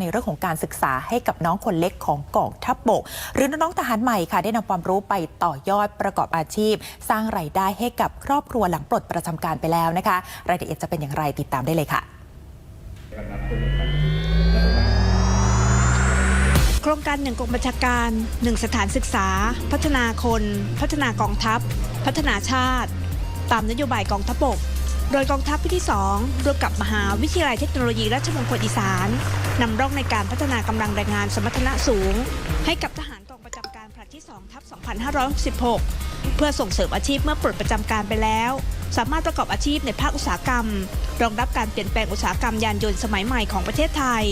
ในเรื่องของการศึกษาให้กับน้องคนเล็กของกองทัพบกหรือน้องๆทหารใหม่ค่ะ ได้นำความรู้ไปต่อยอดประกอบอาชีพ สร้างรายได้ให้กับครอบครัวหลังปลดประจำการไปแล้วนะคะ รายละเอียดจะเป็นอย่างไรติดตามได้เลยค่ะโครงการหนึ่งกองบัญชาการหนึ่งสถานศึกษา พัฒนาคน พัฒนากองทัพ พัฒนาชาติ ตามนโยบายกองทัพบก โดยกองทัพภาคที่ 2 ร่วมกับมหาวิทยาลัยเทคโนโลยีราชมงคลอีสานนำร่องในการพัฒนากำลังแรงงานสมรรถนะสูง ให้กับทหารกองประจำการผลัดที่ 2 ทัพ 2566 เพื่อส่งเสริมอาชีพเมื่อปลดประจำการไปแล้ว สามารถประกอบอาชีพในภาคอุตสาหกรรม รองรับการเปลี่ยนแปลงอุตสาหกรรมยานยนต์สมัยใหม่ของประเทศไทย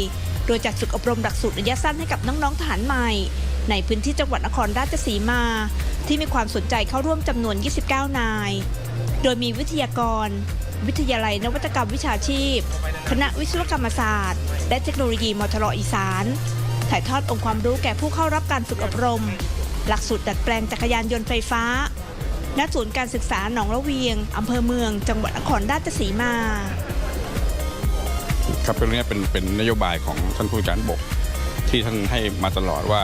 โดยจัดฝึกอบรมหลักสูตรระยะสั้นให้กับน้องๆทหารใหม่ ในพื้นที่จังหวัดนครราชสีมา ที่มีความสนใจเข้าร่วมจำนวน 29 นาย โดยมีวิทยากร วิทยาลัยนวัตกรรมวิชาชีพ คณะวิศวกรรมศาสตร์ และเทคโนโลยีมทรอีสาน ถ่ายทอดองค์ความรู้แก่ผู้เข้ารับการฝึกอบรม หลักสูตรดัดแปลงจักรยานยนต์ไฟฟ้า ณ ศูนย์การศึกษาหนองละเวียงอำเภอเมือง จังหวัดนครราชสีมา ครับเรื่องนี้เป็นเป็นนโยบายของท่านผู้การบกที่ท่านให้มาตลอดว่า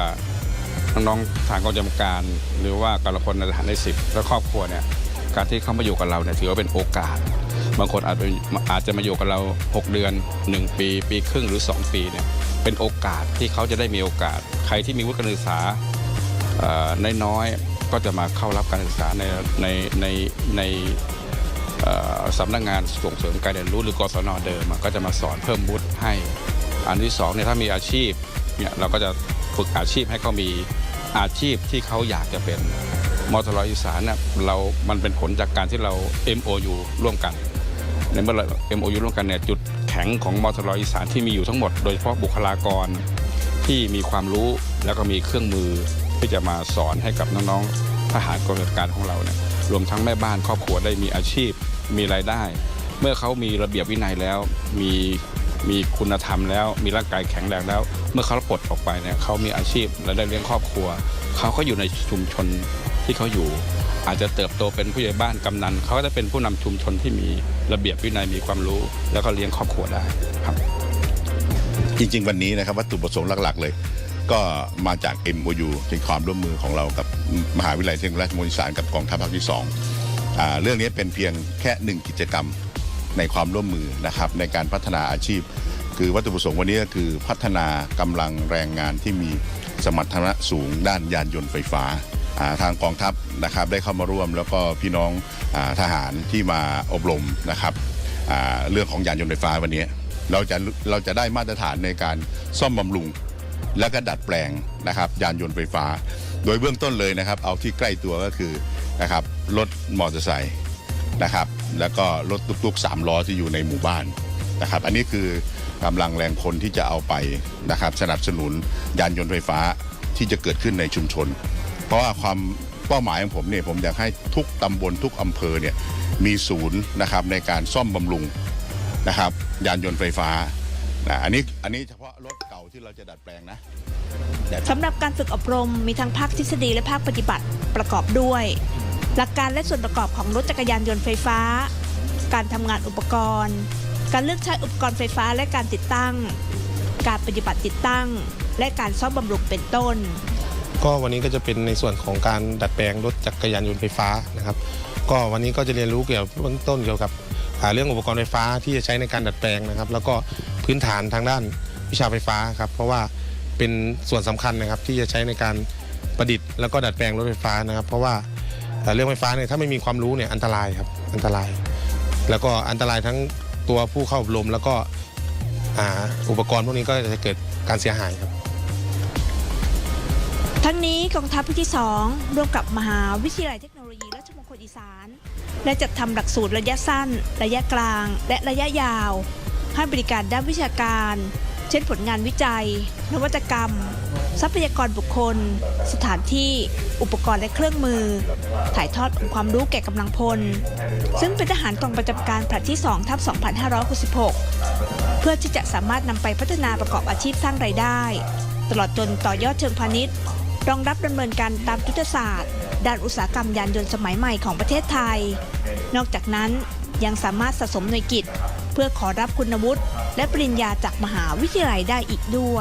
น้องๆทางกองจำการ หรือว่าการละคนในทหารในสิบและครอบครัวเนี่ยการที่เข้ามาอยู่กับเราเนี่ยถือว่าเป็นโอกาส บางคนอาจอาจจะมาอยู่กับเรา 6 เดือน 1 ปี ปีครึ่งหรือ 2 ปีเนี่ยเป็นโอกาสที่เขาจะได้มีโอกาส ใครที่มีวุฒิการศึกษาอ่อน้อยๆก็จะมาเข้ารับการศึกษาในในในในสำนักงานส่งเสริมการเรียนรู้หรือกศนเดิมก็จะมาสอนเพิ่มวุฒิให้ อันที่สองเนี่ยถ้ามีอาชีพเนี่ยเราก็จะฝึกอาชีพให้เขามีอาชีพที่เขาอยากจะเป็นมอทรอีสานเนี่ยเรา มันเป็นผลจากการที่เรา MOU ร่วมกัน ในเมื่อเรา MOU ร่วมกันเนี่ยจุดแข็งของมอทรอีสานที่มีอยู่ทั้งหมด โดยเฉพาะบุคลากรที่มีความรู้แล้วก็มีเครื่องมือที่จะมาสอนให้กับน้องๆทหารกองการของเราเนี่ยรวมทั้งแม่บ้านครอบครัวได้มีอาชีพ มีรายได้ เมื่อเขามีระเบียบวินัยแล้ว มีมีคุณธรรมแล้ว มีร่างกายแข็งแรงแล้ว เมื่อเขาปลดออกไปเนี่ยเขามีอาชีพและได้เลี้ยงครอบครัว เขาก็อยู่ในชุมชนที่เขาอยู่ อาจจะเติบโตเป็นผู้ใหญ่บ้านกำนันเขาก็จะเป็นผู้นำชุมชนที่มีระเบียบวินัยมีความรู้ แล้วก็เลี้ยงครอบครัวได้ครับ จริง ๆ วันนี้นะครับวัตถุประสงค์หลัก ๆ เลย ก็มาจาก MOU เป็นความร่วมมือของเรากับมหาวิทยาลัยเทคโนโลยีราชมงคลอีสานกับกองทัพภาคที่2อ่าเรื่องนี้เป็นเพียงแค่หนึ่งกิจกรรมในความร่วมมือนะครับในการพัฒนาอาชีพ คือวัตถุประสงค์วันนี้ก็คือพัฒนากำลังแรงงานที่มีสมรรถนะสูงด้านยานยนต์ไฟฟ้า ทางกองทัพนะครับได้เข้ามาร่วม แล้วก็พี่น้องอทหารที่มาอบรมนะครับเรื่องของยานยนต์ไฟฟ้าวันนี้ เราจะเราจะได้มาตรฐานในการซ่อมบำรุง และก็ดัดแปลงนะครับยานยนต์ไฟฟ้า โดยเบื้องต้นเลยนะครับเอาที่ใกล้ตัวก็คือนะครับรถมอเตอร์ไซค์นะครับแล้วก็รถตุกๆสามล้อที่อยู่ในหมู่บ้านนะครับอันนี้คือกำลังแรงคนที่จะเอาไปนะครับสนับสนุนยานยนต์ไฟฟ้าที่จะเกิดขึ้นในชุมชน เพราะว่าความเป้าหมายของผมเนี่ยผมอยากให้ทุกตำบลทุกอำเภอเนี่ยมีศูนย์นะครับในการซ่อมบำรุงนะครับยานยนต์ไฟฟ้านะอันนี้อันนี้เฉพาะรถเก่าที่เราจะดัดแปลงนะสำหรับการฝึกอบรมมีทั้งภาคทฤษฎีและภาคปฏิบัติประกอบด้วย หลักการและส่วนประกอบของรถจักรยานยนต์ไฟฟ้า การทำงานอุปกรณ์ การเลือกใช้อุปกรณ์ไฟฟ้าและการติดตั้ง การปฏิบัติติดตั้ง และการซ่อมบำรุงเป็นต้น ก็วันนี้ก็จะเป็นในส่วนของการดัดแปลงรถจักรยานยนต์ไฟฟ้านะครับ ก็วันนี้ก็จะเรียนรู้เกี่ยวกับเบื้องต้นเกี่ยวกับเรื่องอุปกรณ์ไฟฟ้าที่จะใช้ในการดัดแปลงนะครับ แล้วก็พื้นฐานทางด้านวิชาไฟฟ้าครับเพราะว่าเป็นส่วนสำคัญนะครับที่จะใช้ในการประดิษฐ์แล้วก็ดัดแปลงรถไฟฟ้านะครับ เพราะว่าเรื่องไฟฟ้าเนี่ยถ้าไม่มีความรู้เนี่ยอันตรายครับอันตราย แล้วก็อันตรายทั้งตัวผู้เข้าอบรมแล้วก็อุปกรณ์พวกนี้ก็จะเกิดการเสียหายครับ ทั้งนี้กองทัพภาคที่ 2 ร่วมกับมหาวิทยาลัยเทคโนโลยีราชมงคลอีสาน และจัดทำหลักสูตรระยะสั้น ระยะกลาง และระยะยาว ให้บริการด้านวิชาการ เช่นผลงานวิจัย นวัตกรรม ทรัพยากรบุคคล สถานที่ อุปกรณ์และเครื่องมือ ถ่ายทอดองค์ความรู้แก่กำลังพล ซึ่งเป็นทหารกองประจำการผลัดที่ 2 ทับ 2566 เพื่อที่จะสามารถนำไปพัฒนาประกอบอาชีพสร้างรายได้ ตลอดจนต่อยอดเชิงพาณิชย์ รองรับดำเนินการตามยุทธศาสตร์ ด้านอุตสาหกรรมยานยนต์สมัยใหม่ของประเทศไทย นอกจากนั้นยังสามารถสะสมหน่วยกิจ เพื่อขอรับคุณวุฒิและปริญญาจากมหาวิทยาลัยได้อีกด้วย